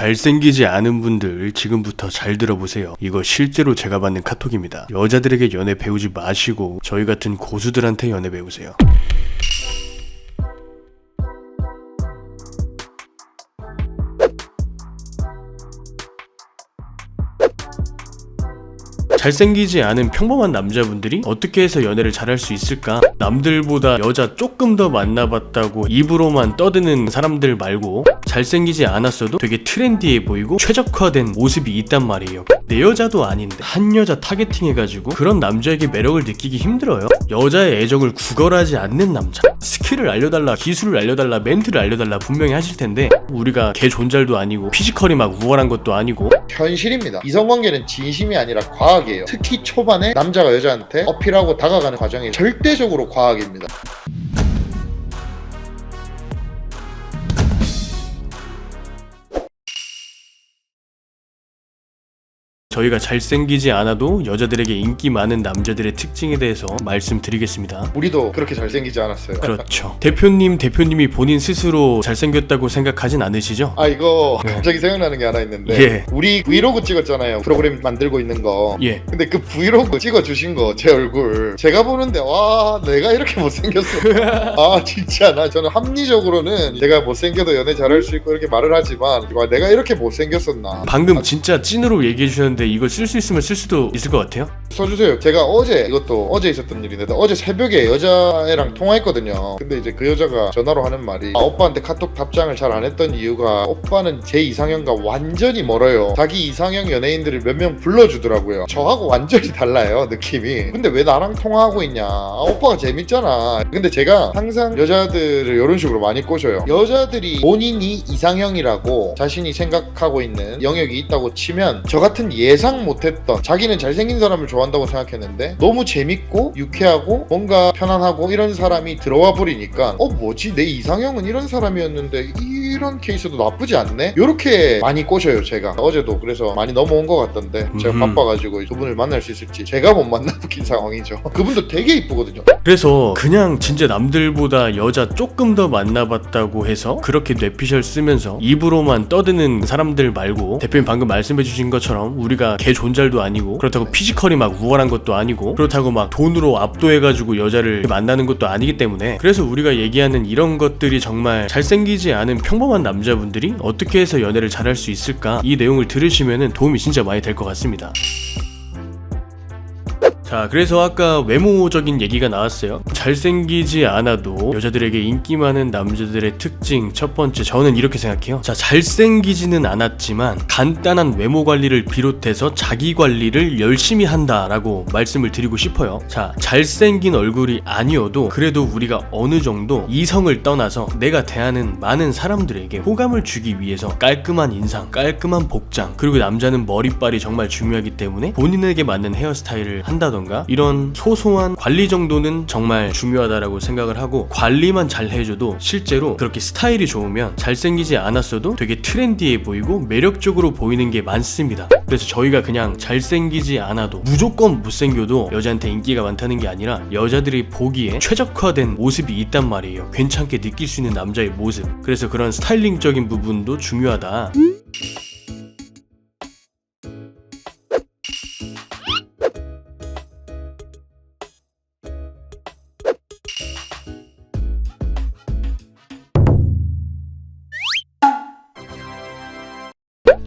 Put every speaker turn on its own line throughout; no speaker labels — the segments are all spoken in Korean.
잘생기지 않은 분들 지금부터 잘 들어보세요. 이거 실제로 제가 받는 카톡입니다. 여자들에게 연애 배우지 마시고 저희 같은 고수들한테 연애 배우세요. 잘생기지 않은 평범한 남자분들이 어떻게 해서 연애를 잘할 수 있을까? 남들보다 여자 조금 더 만나봤다고 입으로만 떠드는 사람들 말고 잘생기지 않았어도 되게 트렌디해 보이고 최적화된 모습이 있단 말이에요. 내 여자도 아닌데 한 여자 타겟팅해가지고 그런 남자에게 매력을 느끼기 힘들어요. 여자의 애정을 구걸하지 않는 남자. 스킬을 알려달라, 기술을 알려달라, 멘트를 알려달라 분명히 하실 텐데 우리가 개 존잘도 아니고 피지컬이 막 우월한 것도 아니고
현실입니다. 이성관계는 진심이 아니라 과학이 에요. 특히 초반에 남자가 여자한테 어필하고 다가가는 과정이 절대적으로 과학입니다.
저희가 잘생기지 않아도 여자들에게 인기 많은 남자들의 특징에 대해서 말씀드리겠습니다.
우리도 그렇게 잘생기지 않았어요.
그렇죠. 대표님, 대표님이 본인 스스로 잘생겼다고 생각하진 않으시죠?
아 이거
네.
갑자기 생각나는 게 하나 있는데
예.
우리 브이로그 찍었잖아요. 프로그램 만들고 있는 거.
예.
근데 그 브이로그 찍어주신 거 제 얼굴 제가 보는데 와 내가 이렇게 못생겼어 아 진짜 나 저는 합리적으로는 내가 못생겨도 연애 잘할 수 있고 이렇게 말을 하지만 와 내가 이렇게 못생겼었나
방금 진짜 찐으로 얘기해 주셨는데 이거 쓸수 있으면 쓸 수도 있을 것 같아요.
써주세요. 제가 어제 이것도 어제 있었던 일인데 어제 새벽에 여자애랑 통화했거든요. 근데 이제 그 여자가 전화로 하는 말이 아, 오빠한테 카톡 답장을 잘 안 했던 이유가 오빠는 제 이상형과 완전히 멀어요. 자기 이상형 연예인들을 몇 명 불러주더라고요. 저하고 완전히 달라요 느낌이. 근데 왜 나랑 통화하고 있냐? 아, 오빠가 재밌잖아. 근데 제가 항상 여자들을 이런 식으로 많이 꼬셔요. 여자들이 본인이 이상형이라고 자신이 생각하고 있는 영역이 있다고 치면 저 같은 예상 못했던 자기는 잘생긴 사람을 좋아한다고 생각했는데 너무 재밌고 유쾌하고 뭔가 편안하고 이런 사람이 들어와 버리니까 어 뭐지? 내 이상형은 이런 사람이었는데 이런 케이스도 나쁘지 않네? 이렇게 많이 꼬셔요 제가. 어제도 그래서 많이 넘어온 것 같던데 제가
음.
바빠가지고 그분을 만날 수 있을지 제가 못 만나긴 상황이죠. 그분도 되게 이쁘거든요.
그래서 그냥 진짜 남들보다 여자 조금 더 만나봤다고 해서 그렇게 뇌피셜 쓰면서 입으로만 떠드는 사람들 말고 대표님 방금 말씀해 주신 것처럼 우리가 개 존잘도 아니고 그렇다고 피지컬이 막 우월한 것도 아니고 그렇다고 막 돈으로 압도해가지고 여자를 만나는 것도 아니기 때문에 그래서 우리가 얘기하는 이런 것들이 정말 잘생기지 않은 평범한 남자분들이 어떻게 해서 연애를 잘할 수 있을까 이 내용을 들으시면 도움이 진짜 많이 될 것 같습니다. 자, 그래서 아까 외모적인 얘기가 나왔어요. 잘생기지 않아도 여자들에게 인기 많은 남자들의 특징 첫 번째 저는 이렇게 생각해요. 자, 잘생기지는 않았지만 간단한 외모 관리를 비롯해서 자기 관리를 열심히 한다라고 말씀을 드리고 싶어요. 자, 잘생긴 얼굴이 아니어도 그래도 우리가 어느 정도 이성을 떠나서 내가 대하는 많은 사람들에게 호감을 주기 위해서 깔끔한 인상, 깔끔한 복장, 그리고 남자는 머리빨이 정말 중요하기 때문에 본인에게 맞는 헤어스타일을 한다던가 이런 소소한 관리 정도는 정말 중요하다라고 생각을 하고 관리만 잘 해줘도 실제로 그렇게 스타일이 좋으면 잘생기지 않았어도 되게 트렌디해 보이고 매력적으로 보이는 게 많습니다. 그래서 저희가 그냥 잘생기지 않아도 무조건 못생겨도 여자한테 인기가 많다는 게 아니라 여자들이 보기에 최적화된 모습이 있단 말이에요. 괜찮게 느낄 수 있는 남자의 모습. 그래서 그런 스타일링적인 부분도 중요하다.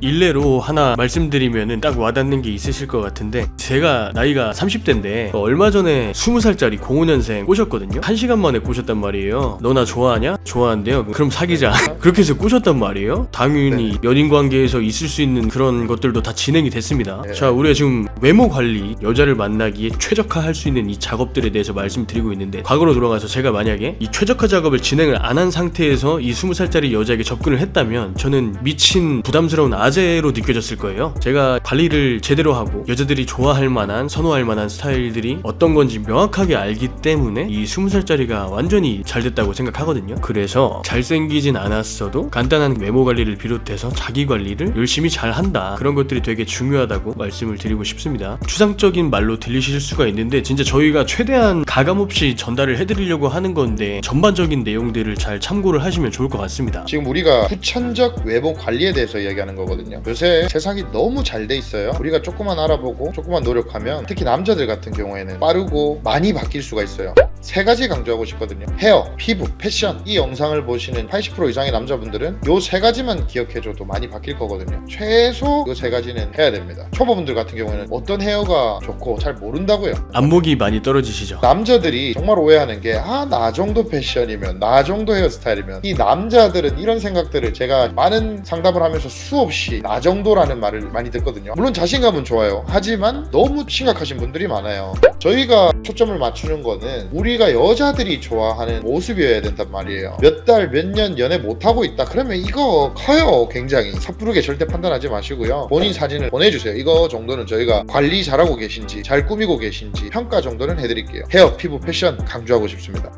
일례로 하나 말씀드리면은 딱 와닿는 게 있으실 것 같은데 제가 나이가 30대인데 얼마 전에 20살짜리 05년생 꼬셨거든요. 한 시간 만에 꼬셨단 말이에요 너나 좋아하냐? 좋아한대요 그럼 사귀자. 그렇게 해서 꼬셨단 말이에요. 당연히 연인 관계에서 있을 수 있는 그런 것들도 다 진행이 됐습니다.
네.
자 우리가 지금 외모 관리 여자를 만나기에 최적화할 수 있는 이 작업들에 대해서 말씀드리고 있는데 과거로 돌아가서 제가 만약에 이 최적화 작업을 진행을 안 한 상태에서 이 20살짜리 여자에게 접근을 했다면 저는 미친 부담스러운 아재 과제로 느껴졌을 거예요. 제가 관리를 제대로 하고 여자들이 좋아할 만한 선호할 만한 스타일들이 어떤 건지 명확하게 알기 때문에 이 20살짜리가 완전히 잘 됐다고 생각하거든요. 그래서 잘생기진 않았어도 간단한 외모 관리를 비롯해서 자기 관리를 열심히 잘 한다. 그런 것들이 되게 중요하다고 말씀을 드리고 싶습니다. 추상적인 말로 들리실 수가 있는데 진짜 저희가 최대한 가감 없이 전달을 해드리려고 하는 건데 전반적인 내용들을 잘 참고를 하시면 좋을 것 같습니다.
지금 우리가 후천적 외모 관리에 대해서 이야기하는 거거든요. 요새 세상이 너무 잘 돼 있어요. 우리가 조금만 알아보고 조금만 노력하면 특히 남자들 같은 경우에는 빠르고 많이 바뀔 수가 있어요. 세 가지 강조하고 싶거든요. 헤어, 피부, 패션. 이 영상을 보시는 80% 이상의 남자분들은 요 세 가지만 기억해줘도 많이 바뀔 거거든요. 최소 요 세 가지는 해야 됩니다. 초보분들 같은 경우에는 어떤 헤어가 좋고 잘 모른다고요.
안목이 많이 떨어지시죠?
남자들이 정말 오해하는 게 아 나 정도 패션이면 나 정도 헤어스타일이면 이 남자들은 이런 생각들을 제가 많은 상담을 하면서 수없이 나 정도라는 말을 많이 듣거든요. 물론 자신감은 좋아요. 하지만 너무 심각하신 분들이 많아요. 저희가 초점을 맞추는 거는 우리가 여자들이 좋아하는 모습이어야 된단 말이에요. 몇 달 몇 년 연애 못하고 있다 그러면 이거 커요 굉장히. 섣부르게 절대 판단하지 마시고요. 본인 사진을 보내주세요. 이거 정도는 저희가 관리 잘하고 계신지 잘 꾸미고 계신지 평가 정도는 해드릴게요. 헤어 피부 패션 강조하고 싶습니다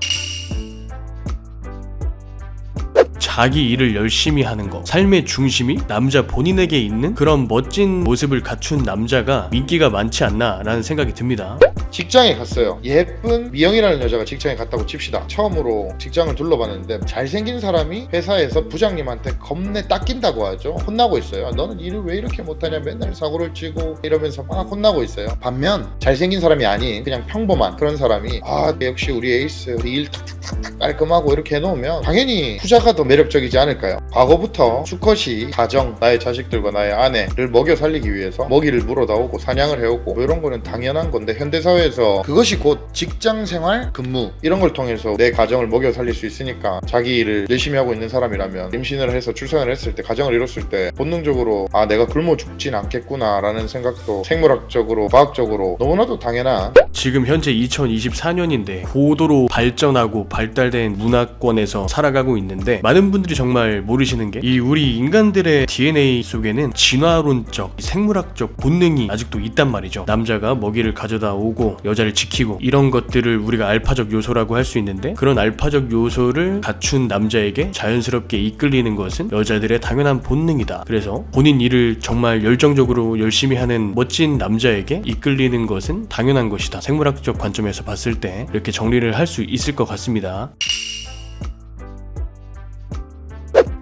자기 일을 열심히 하는 거 삶의 중심이 남자 본인에게 있는 그런 멋진 모습을 갖춘 남자가 인기가 많지 않나 라는 생각이 듭니다
직장에 갔어요. 예쁜 미영이라는 여자가 직장에 갔다고 칩시다. 처음으로 직장을 둘러봤는데 잘생긴 사람이 회사에서 부장님한테 겁내 닦인다고 하죠. 혼나고 있어요. 너는 일을 왜 이렇게 못하냐 맨날 사고를 치고 이러면서 막 혼나고 있어요. 반면 잘생긴 사람이 아닌 그냥 평범한 그런 사람이 아 역시 우리 에이스 우리 일 탁탁탁탁 깔끔하고 이렇게 해놓으면 당연히 후자가 더 매력 적이지 않을까요? 과거부터 수컷이 가정, 나의 자식들과 나의 아내를 먹여 살리기 위해서 먹이를 물어다 오고 사냥을 해오고 뭐 이런 거는 당연한 건데 현대사회에서 그것이 곧 직장 생활, 근무 이런 걸 통해서 내 가정을 먹여 살릴 수 있으니까 자기 일을 열심히 하고 있는 사람이라면 임신을 해서 출산을 했을 때 가정을 이뤘을 때 본능적으로 아 내가 굶어 죽진 않겠구나 라는 생각도 생물학적으로 과학적으로 너무나도 당연한
지금 현재 2024년인데 고도로 발전하고 발달된 문화권에서 살아가고 있는데 많은 분들이 정말 모르시는 게 이 우리 인간들의 DNA 속에는 진화론적 생물학적 본능이 아직도 있단 말이죠. 남자가 먹이를 가져다 오고 여자를 지키고 이런 것들을 우리가 알파적 요소라고 할 수 있는데 그런 알파적 요소를 갖춘 남자에게 자연스럽게 이끌리는 것은 여자들의 당연한 본능이다. 그래서 본인 일을 정말 열정적으로 열심히 하는 멋진 남자에게 이끌리는 것은 당연한 것이다. 생물학적 관점에서 봤을 때 이렇게 정리를 할 수 있을 것 같습니다.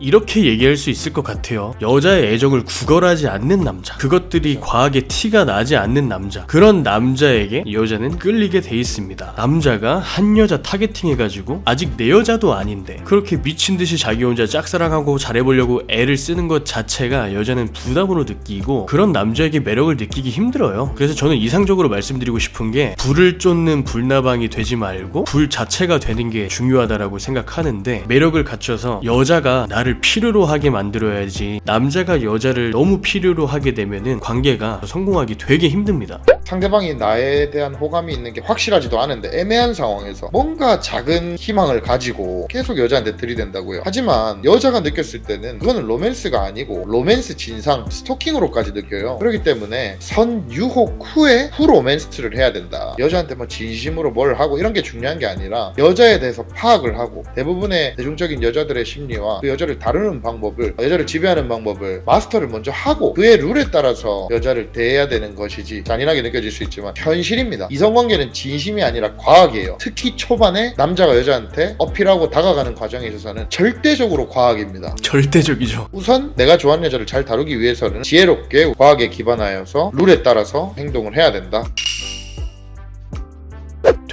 이렇게 얘기할 수 있을 것 같아요. 여자의 애정을 구걸하지 않는 남자. 그것들이 과하게 티가 나지 않는 남자. 그런 남자에게 여자는 끌리게 돼 있습니다. 남자가 한 여자 타겟팅해가지고 아직 내 여자도 아닌데 그렇게 미친 듯이 자기 혼자 짝사랑하고 잘해보려고 애를 쓰는 것 자체가 여자는 부담으로 느끼고 그런 남자에게 매력을 느끼기 힘들어요. 그래서 저는 이상적으로 말씀드리고 싶은 게 불을 쫓는 불나방이 되지 말고 불 자체가 되는 게 중요하다라고 생각하는데 매력을 갖춰서 여자가 나를 필요로 하게 만들어야지 남자가 여자를 너무 필요로 하게 되면은 관계가 성공하기 되게 힘듭니다.
상대방이 나에 대한 호감이 있는 게 확실하지도 않은데 애매한 상황에서 뭔가 작은 희망을 가지고 계속 여자한테 들이댄다고요. 하지만 여자가 느꼈을 때는 그거는 로맨스가 아니고 로맨스 진상 스토킹으로까지 느껴요. 그렇기 때문에 선 유혹 후에 후 로맨스를 해야 된다. 여자한테 뭐 진심으로 뭘 하고 이런 게 중요한 게 아니라 여자에 대해서 파악을 하고 대부분의 대중적인 여자들의 심리와 그 여자를 다루는 방법을 여자를 지배하는 방법을 마스터를 먼저 하고 그의 룰에 따라서 여자를 대해야 되는 것이지 잔인하게 느껴질 수 있지만 현실입니다. 이성관계는 진심이 아니라 과학이에요. 특히 초반에 남자가 여자한테 어필하고 다가가는 과정에 있어서는 절대적으로 과학입니다.
절대적이죠.
우선 내가 좋아하는 여자를 잘 다루기 위해서는 지혜롭게 과학에 기반하여서 룰에 따라서 행동을 해야 된다.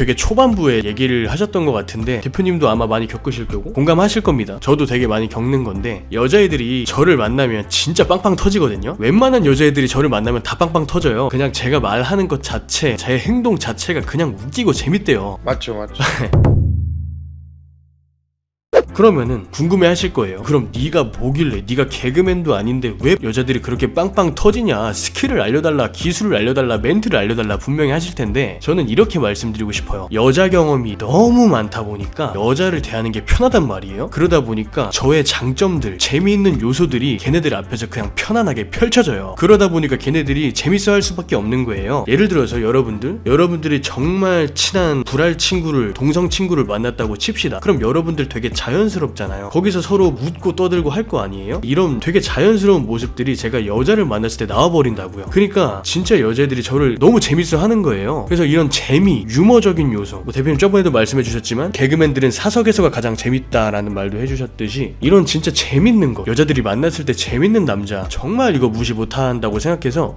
되게 초반부에 얘기를 하셨던 것 같은데 대표님도 아마 많이 겪으실 거고 공감하실 겁니다. 저도 되게 많이 겪는 건데 여자애들이 저를 만나면 진짜 빵빵 터지거든요. 웬만한 여자애들이 저를 만나면 다 빵빵 터져요. 그냥 제가 말하는 것 자체, 제 행동 자체가 그냥 웃기고 재밌대요.
맞죠, 맞죠.
그러면은 궁금해 하실 거예요. 그럼 네가 뭐길래 네가 개그맨도 아닌데 왜 여자들이 그렇게 빵빵 터지냐? 스킬을 알려달라, 기술을 알려달라, 멘트를 알려달라 분명히 하실 텐데 저는 이렇게 말씀드리고 싶어요. 여자 경험이 너무 많다 보니까 여자를 대하는 게 편하단 말이에요. 그러다 보니까 저의 장점들, 재미있는 요소들이 걔네들 앞에서 그냥 편안하게 펼쳐져요. 그러다 보니까 걔네들이 재밌어 할 수밖에 없는 거예요. 예를 들어서 여러분들, 여러분들이 정말 친한 불알 친구를, 동성 친구를 만났다고 칩시다. 그럼 여러분들 되게 자연 스럽잖아요. 거기서 서로 묻고 떠들고 할 거 아니에요? 이런 되게 자연스러운 모습들이 제가 여자를 만났을 때 나와버린다고요. 그러니까 진짜 여자애들이 저를 너무 재밌어 하는 거예요. 그래서 이런 재미, 유머적인 요소. 뭐 대표님 저번에도 말씀해 주셨지만 개그맨들은 사석에서가 가장 재밌다라는 말도 해주셨듯이 이런 진짜 재밌는 거. 여자들이 만났을 때 재밌는 남자. 정말 이거 무시 못한다고 생각해서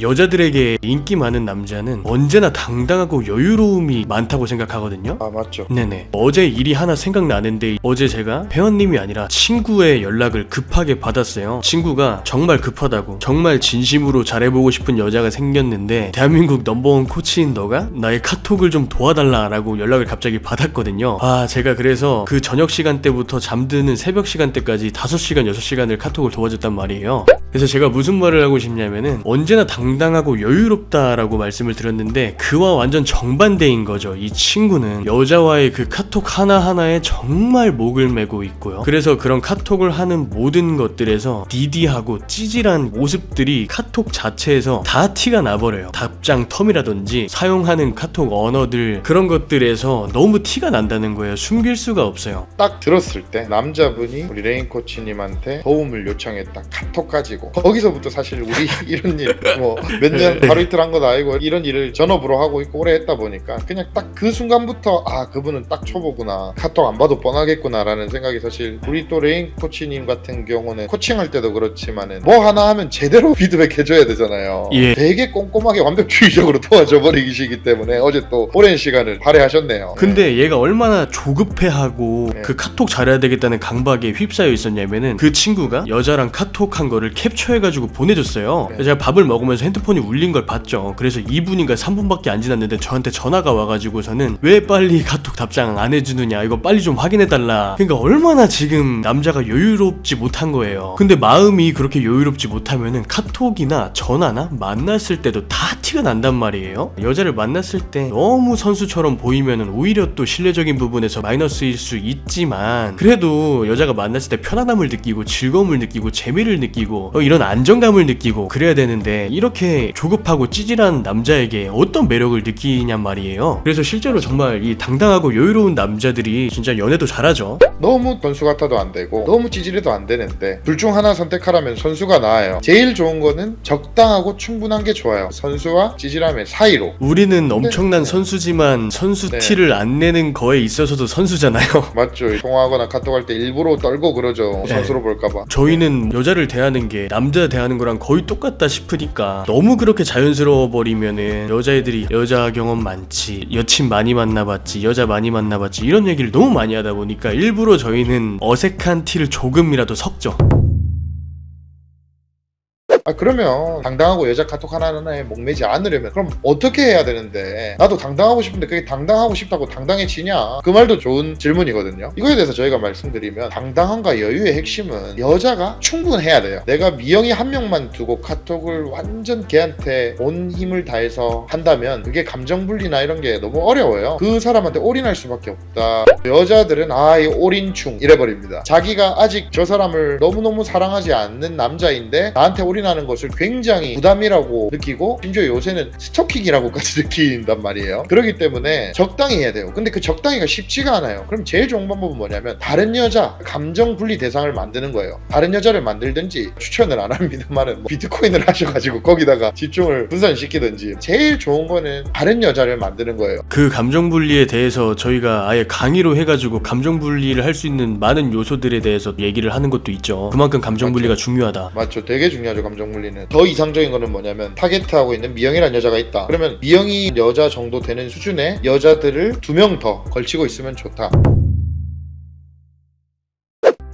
여자들에게 인기 많은 남자는 언제나 당당하고 여유로움이 많다고 생각하거든요.
아 맞죠.
네네. 어제 일이 하나 생각나는데 어제 제가 회원님이 아니라 친구의 연락을 급하게 받았어요. 친구가 정말 급하다고 정말 진심으로 잘해보고 싶은 여자가 생겼는데 대한민국 넘버원 코치인 너가 나의 카톡을 좀 도와달라라고 연락을 갑자기 받았거든요. 아 제가 그래서 그 저녁 시간대부터 잠드는 새벽 시간대까지 5시간 6시간을 카톡을 도와줬단 말이에요. 그래서 제가 무슨 말을 하고 싶냐면은 언제나 당당하고 여유롭다라고 말씀을 드렸는데 그와 완전 정반대인 거죠. 이 친구는 여자와의 그 카톡 하나하나에 정말 목을 메고 있고요. 그래서 그런 카톡을 하는 모든 것들에서 디디하고 찌질한 모습들이 카톡 자체에서 다 티가 나버려요. 답장 텀이라든지 사용하는 카톡 언어들 그런 것들에서 너무 티가 난다는 거예요. 숨길 수가 없어요.
딱 들었을 때 남자분이 우리 레인 코치님한테 도움을 요청했다 카톡 가지고 거기서부터 사실 우리 이런 일 뭐 몇년
네.
하루 이틀 한 것도 아니고 이런 일을 전업으로 하고 있고 오래 했다 보니까 그냥 딱 그 순간부터 아 그분은 딱 초보구나 카톡 안 봐도 뻔하겠구나라는 생각이 사실 우리 또 레인 코치님 같은 경우는 코칭할 때도 그렇지만은 뭐 하나 하면 제대로 피드백 해줘야 되잖아요
예.
되게 꼼꼼하게 완벽주의적으로 도와줘 버리시기 때문에 어제 또 오랜 시간을 할애하셨네요
근데 얘가 얼마나 조급해하고
네.
그 카톡 잘해야 되겠다는 강박에 휩싸여 있었냐면은 그 친구가 여자랑 카톡한 거를 캡처해가지고 보내줬어요.
네.
제가 밥을 먹으면서 핸드폰이 울린 걸 봤죠. 그래서 2분인가 3분밖에 안 지났는데 저한테 전화가 와가지고서는 왜 빨리 카톡 답장 안 해주느냐 이거 빨리 좀 확인해달라. 그러니까 얼마나 지금 남자가 여유롭지 못한 거예요. 근데 마음이 그렇게 여유롭지 못하면은 카톡이나 전화나 만났을 때도 다 티가 난단 말이에요. 여자를 만났을 때 너무 선수처럼 보이면은 오히려 또 실내적인 부분에서 마이너스일 수 있지만 그래도 여자가 만났을 때 편안함을 느끼고 즐거움을 느끼고 재미를 느끼고 어, 이런 안정감을 느끼고 그래야 되는데 이렇게 조급하고 찌질한 남자에게 어떤 매력을 느끼냔 말이에요. 그래서 실제로 정말 이 당당하고 여유로운 남자들이 진짜 연애도 잘하죠.
너무 선수 같아도 안 되고 너무 찌질해도 안 되는데 둘 중 하나 선택하라면 선수가 나아요. 제일 좋은 거는 적당하고 충분한 게 좋아요. 선수와 찌질함의 사이로.
우리는 엄청난
네.
선수지만 선수
네.
티를 안 내는 거에 있어서도 선수잖아요.
맞죠. 통화하거나 카톡할 때 일부러 떨고 그러죠.
네.
선수로 볼까봐.
저희는 여자를 대하는 게 남자 대하는 거랑 거의 똑같다 싶으니까 너무 그렇게 자연스러워 버리면은 여자애들이 여자 경험 많지 여친 많이 만나봤지 여자 많이 만나봤지 이런 얘기를 너무 많이 하다 보니까 일부러 저희는 어색한 티를 조금이라도 섞죠
아 그러면 당당하고 여자 카톡 하나하나에 목매지 않으려면 그럼 어떻게 해야 되는데? 나도 당당하고 싶은데 그게 당당하고 싶다고 당당해지냐? 그 말도 좋은 질문이거든요. 이거에 대해서 저희가 말씀드리면 당당함과 여유의 핵심은 여자가 충분해야 돼요. 내가 미영이 한 명만 두고 카톡을 완전 걔한테 온 힘을 다해서 한다면 그게 감정 분리나 이런 게 너무 어려워요. 그 사람한테 올인할 수밖에 없다. 여자들은 아이 올인충 이래버립니다. 자기가 아직 저 사람을 너무너무 사랑하지 않는 남자인데 나한테 올인하는 것을 굉장히 부담이라고 느끼고 심지어 요새는 스토킹이라고까지 느낀단 말이에요 그렇기 때문에 적당히 해야 돼요 근데 그 적당히가 쉽지가 않아요 그럼 제일 좋은 방법은 뭐냐면 다른 여자 감정 분리 대상을 만드는 거예요 다른 여자를 만들든지 추천을 안 합니다만은 뭐 비트코인을 하셔가지고 거기다가 집중을 분산시키든지 제일 좋은 거는 다른 여자를 만드는 거예요
그 감정 분리에 대해서 저희가 아예 강의로 해가지고 감정 분리를 할 수 있는 많은 요소들에 대해서 얘기를 하는 것도 있죠 그만큼 감정. 분리가 중요하다
맞죠. 되게 중요하죠. 감정 물리는. 더 이상적인 거는 뭐냐면 타겟하고 있는 미영이라는 여자가 있다. 그러면 미영이 여자 정도 되는 수준의 여자들을 두 명 더 걸치고 있으면 좋다.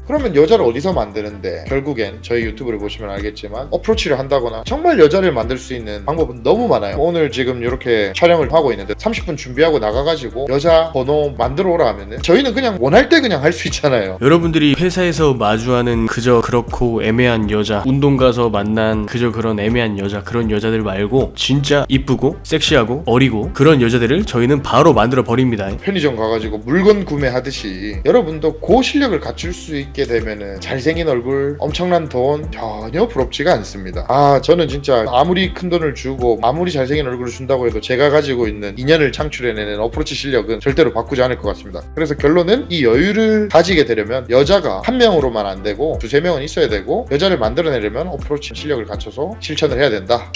그러면 여자를 어디서 만드는데? 결국엔 저희 유튜브를 보시면 알겠지만 어프로치를 한다거나 정말 여자를 만들 수 있는 방법은 너무 많아요. 오늘 지금 이렇게 촬영을 하고 있는데 30분 준비하고 나가가지고 여자 번호 만들어 오라 하면은 저희는 그냥 원할 때 그냥 할 수 있잖아요.
여러분들이 회사에서 마주하는 그저 그렇고 애매한 여자, 운동 가서 만난 그저 그런 애매한 여자, 그런 여자들 말고 진짜 이쁘고 섹시하고 어리고 그런 여자들을 저희는 바로 만들어 버립니다.
편의점 가가지고 물건 구매하듯이 여러분도 그 실력을 갖출 수 있게 되면은 잘생긴 얼굴, 엄청난 돈 전혀 부럽지가 않습니다. 아 저는 진짜 아무리 큰 돈을 주고 아무리 잘생긴 얼굴을 준다고 해도 제가 가지고 있는 인연을 창출해내는 어프로치 실력은 절대로 바꾸지 않을 것 같습니다. 그래서 결론은 이 여유를 가지게 되려면 여자가 한 명으로만 안 되고 두세 명은 있어야 되고 여자를 만들어내려면 어프로치 실력을 갖춰서 실천을 해야 된다.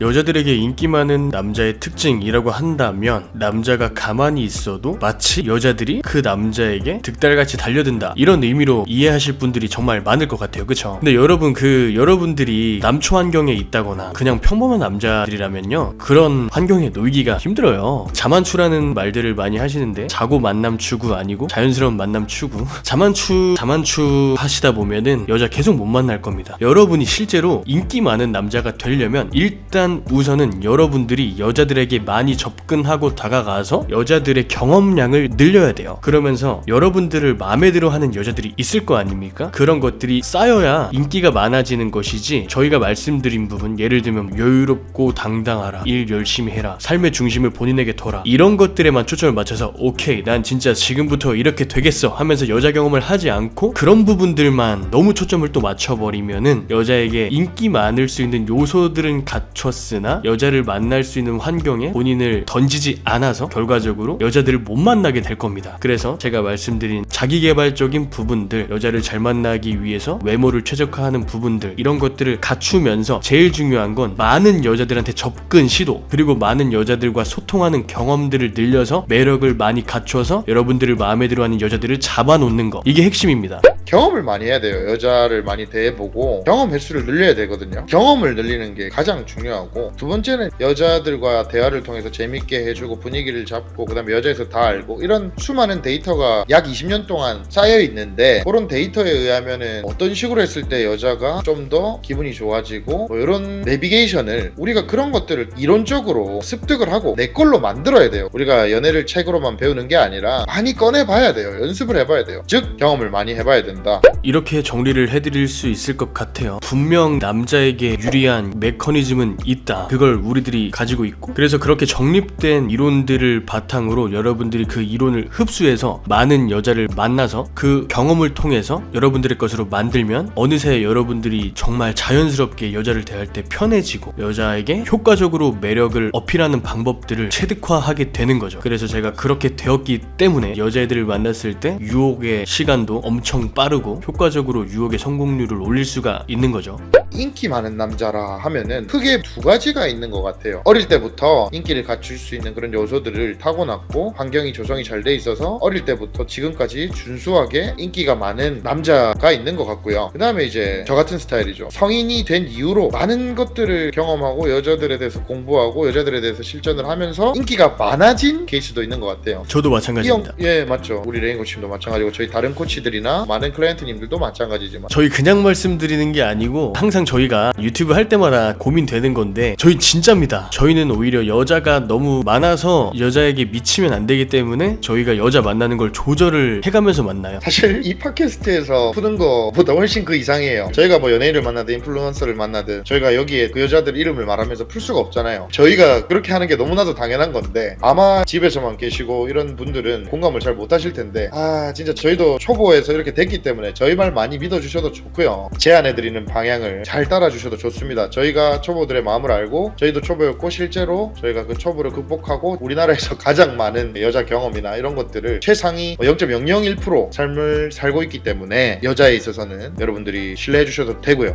여자들에게 인기 많은 남자의 특징이라고 한다면 남자가 가만히 있어도 마치 여자들이 그 남자에게 득달같이 달려든다. 이런 의미로 이해하실 분들이 정말 많을 것 같아요. 그쵸? 근데 여러분 그 여러분들이 남초 환경에 있다거나 그냥 평범한 남자들이라면요 그런 환경에 놓이기가 힘들어요. 자만추라는 말들을 많이 하시는데 자고 만남 추구 아니고 자연스러운 만남 추구. 자만추 자만추 하시다 보면은 여자 계속 못 만날 겁니다. 여러분이 실제로 인기 많은 남자가 되려면 일단 우선은 여러분들이 여자들에게 많이 접근하고 다가가서 여자들의 경험량을 늘려야 돼요. 그러면서 여러분들을 마음에 들어 하는 여자들이 있을 거 아닙니까? 그런 것들이 쌓여야 인기가 많아지는 것이지 저희가 말씀드린 부분 예를 들면 여유롭고 당당하라 일 열심히 해라 삶의 중심을 본인에게 둬라 이런 것들에만 초점을 맞춰서 오케이 난 진짜 지금부터 이렇게 되겠어 하면서 여자 경험을 하지 않고 그런 부분들만 너무 초점을 또 맞춰버리면은 여자에게 인기 많을 수 있는 요소들은 갖췄 으나 여자를 만날 수 있는 환경에 본인을 던지지 않아서 결과적으로 여자들을 못 만나게 될 겁니다. 그래서 제가 말씀드린 자기개발적인 부분들, 여자를 잘 만나기 위해서 외모를 최적화하는 부분들 이런 것들을 갖추면서 제일 중요한 건 많은 여자들한테 접근 시도 그리고 많은 여자들과 소통하는 경험들을 늘려서 매력을 많이 갖춰서 여러분들을 마음에 들어하는 여자들을 잡아놓는 거 이게 핵심입니다.
경험을 많이 해야 돼요. 여자를 많이 대해보고 경험 횟수를 늘려야 되거든요. 경험을 늘리는 게 가장 중요하고 두 번째는 여자들과 대화를 통해서 재밌게 해주고 분위기를 잡고 그다음에 여자에서 다 알고 이런 수많은 데이터가 약 20년 동안 쌓여 있는데 그런 데이터에 의하면은 어떤 식으로 했을 때 여자가 좀 더 기분이 좋아지고 뭐 이런 내비게이션을 우리가 그런 것들을 이론적으로 습득을 하고 내 걸로 만들어야 돼요. 우리가 연애를 책으로만 배우는 게 아니라 많이 꺼내봐야 돼요. 연습을 해봐야 돼요. 즉 경험을 많이 해봐야 된다.
이렇게 정리를 해드릴 수 있을 것 같아요. 분명 남자에게 유리한 메커니즘은 있다. 그걸 우리들이 가지고 있고. 그래서 그렇게 정립된 이론들을 바탕으로 여러분들이 그 이론을 흡수해서 많은 여자를 만나서 그 경험을 통해서 여러분들의 것으로 만들면 어느새 여러분들이 정말 자연스럽게 여자를 대할 때 편해지고 여자에게 효과적으로 매력을 어필하는 방법들을 체득화하게 되는 거죠. 그래서 제가 그렇게 되었기 때문에 여자애들을 만났을 때 유혹의 시간도 엄청 빠르고 효과적으로 유혹의 성공률을 올릴 수가 있는 거죠.
인기 많은 남자라 하면은 크게 두 가지가 있는 것 같아요. 어릴 때부터 인기를 갖출 수 있는 그런 요소들을 타고났고 환경이 조성이 잘 돼 있어서 어릴 때부터 지금까지 준수하게 인기가 많은 남자가 있는 것 같고요. 그 다음에 이제 저 같은 스타일이죠. 성인이 된 이후로 많은 것들을 경험하고 여자들에 대해서 공부하고 여자들에 대해서 실전을 하면서 인기가 많아진 케이스도 있는 것 같아요.
저도
이 형,
마찬가지입니다.
예 맞죠. 우리 레인 코치님도 마찬가지고 저희 다른 코치들이나 많은 클라이언트님들도 마찬가지지만
저희 그냥 말씀드리는 게 아니고 항상 저희가 유튜브 할 때마다 고민되는 건데 저희 진짜입니다. 저희는 오히려 여자가 너무 많아서 여자에게 미치면 안 되기 때문에 저희가 여자 만나는 걸 조절을 해가면서 만나요.
사실 이 팟캐스트에서 푸는 거보다 훨씬 그 이상이에요. 저희가 뭐 연예인을 만나든 인플루언서를 만나든 저희가 여기에 그 여자들 이름을 말하면서 풀 수가 없잖아요. 저희가 그렇게 하는 게 너무나도 당연한 건데 아마 집에서만 계시고 이런 분들은 공감을 잘 못하실 텐데 아 진짜 저희도 초보에서 이렇게 됐기 때문에 저희 말 많이 믿어주셔도 좋고요. 제안해드리는 방향을 잘 따라주셔도 좋습니다. 저희가 초보들의 마음 을 알고 저희도 초보였고 실제로 저희가 그 초보를 극복하고 우리나라에서 가장 많은 여자 경험이나 이런 것들을 최상위 0.001% 삶을 살고 있기 때문에 여자에 있어서는 여러분들이 신뢰해 주셔도 되고요.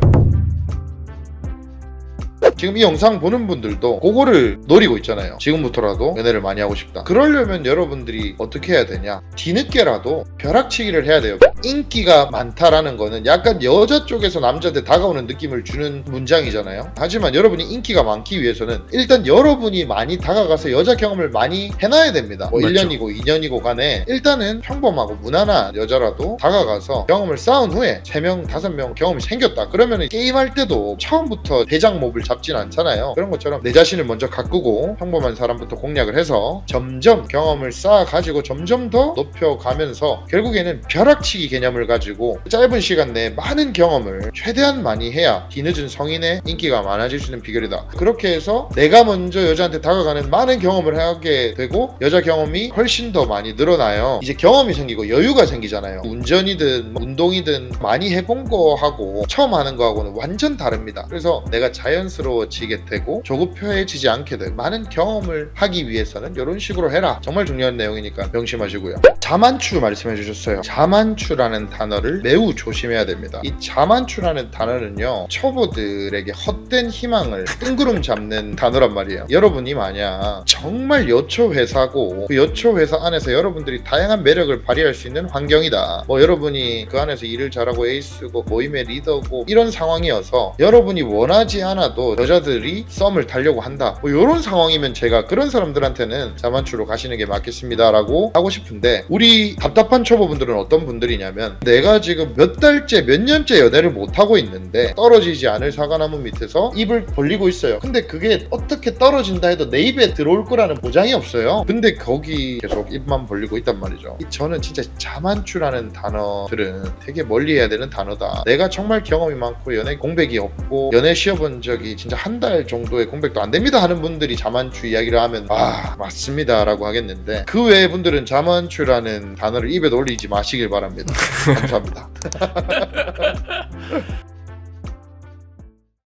지금 이 영상 보는 분들도 그거를 노리고 있잖아요. 지금부터라도 연애를 많이 하고 싶다. 그러려면 여러분들이 어떻게 해야 되냐? 뒤늦게라도 벼락치기를 해야 돼요. 인기가 많다라는 거는 약간 여자 쪽에서 남자한테 다가오는 느낌을 주는 문장이잖아요. 하지만 여러분이 인기가 많기 위해서는 일단 여러분이 많이 다가가서 여자 경험을 많이 해놔야 됩니다. 뭐
맞죠.
1년이고 2년이고 간에 일단은 평범하고 무난한 여자라도 다가가서 경험을 쌓은 후에 3명, 5명 경험이 생겼다. 그러면 게임할 때도 처음부터 대장 몹을 잡진 않잖아요. 그런 것처럼 내 자신을 먼저 가꾸고 평범한 사람부터 공략을 해서 점점 경험을 쌓아가지고 점점 더 높여가면서 결국에는 벼락치기 개념을 가지고 짧은 시간 내에 많은 경험을 최대한 많이 해야 뒤늦은 성인의 인기가 많아질 수 있는 비결이다. 그렇게 해서 내가 먼저 여자한테 다가가는 많은 경험을 하게 되고 여자 경험이 훨씬 더 많이 늘어나요. 이제 경험이 생기고 여유가 생기잖아요. 운전이든 뭐 운동이든 많이 해본 거하고 처음 하는 거하고는 완전 다릅니다. 그래서 내가 자연스러워 지게 되고 조급해지지 않게 되고 많은 경험을 하기 위해서는 이런 식으로 해라. 정말 중요한 내용이니까 명심하시고요. 자만추 말씀해 주셨어요. 자만추라는 단어를 매우 조심해야 됩니다. 이 자만추라는 단어는요, 초보들에게 헛된 희망을 뜬구름 잡는 단어란 말이에요. 여러분이 만약 정말 여초 회사고 그 여초 회사 안에서 여러분들이 다양한 매력을 발휘할 수 있는 환경이다. 뭐 여러분이 그 안에서 일을 잘하고 에이스고 모임의 리더고 이런 상황이어서 여러분이 원하지 않아도 여자들이 썸을 타려고 한다. 뭐 이런 상황이면 제가 그런 사람들한테는 자만추로 가시는 게 맞겠습니다 라고 하고 싶은데 우리 답답한 초보분들은 어떤 분들이냐면 내가 지금 몇 달째 몇 년째 연애를 못 하고 있는데 떨어지지 않을 사과나무 밑에서 입을 벌리고 있어요. 근데 그게 어떻게 떨어진다 해도 내 입에 들어올 거라는 보장이 없어요. 근데 거기 계속 입만 벌리고 있단 말이죠. 이 저는 진짜 자만추라는 단어들은 되게 멀리 해야 되는 단어다. 내가 정말 경험이 많고 연애 공백이 없고 연애 쉬어본 적이 진짜 한 달 정도의 공백도 안 됩니다 하는 분들이 자만추 이야기를 하면 아 맞습니다 라고 하겠는데 그 외의 분들은 자만추라는 단어를 입에 올리지 마시길 바랍니다. 감사합니다.